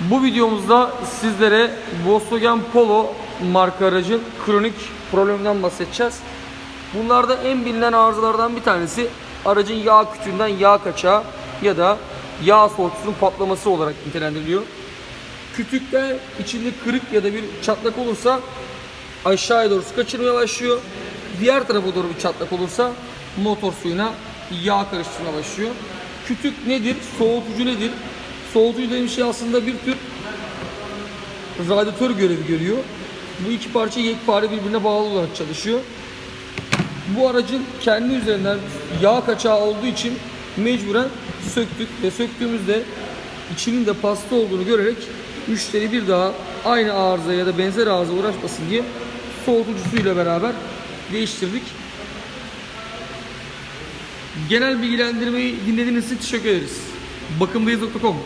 Bu videomuzda sizlere Volkswagen Polo marka aracın kronik probleminden bahsedeceğiz. Bunlarda en bilinen arızalardan bir tanesi aracın yağ kütüğünden yağ kaçağı ya da yağ soğutusunun patlaması olarak nitelendiriliyor. Kütükte içinde kırık ya da bir çatlak olursa aşağıya doğru su kaçırmaya başlıyor. Diğer tarafa doğru bir çatlak olursa motor suyuna yağ karıştırmaya başlıyor. Kütük nedir? Soğutucu nedir? Dediğim şey aslında bir tür radyatör görevi görüyor. Bu iki parça yekpare birbirine bağlı olarak çalışıyor. Bu aracın kendi üzerinden yağ kaçağı olduğu için mecburen söktük ve söktüğümüzde içinin de pasta olduğunu görerek müşteri bir daha aynı arıza ya da benzer arıza uğraşmasın diye soğutucusuyla beraber değiştirdik. Genel bilgilendirmeyi dinlediğiniz için teşekkür ederiz. Bakımdayız.com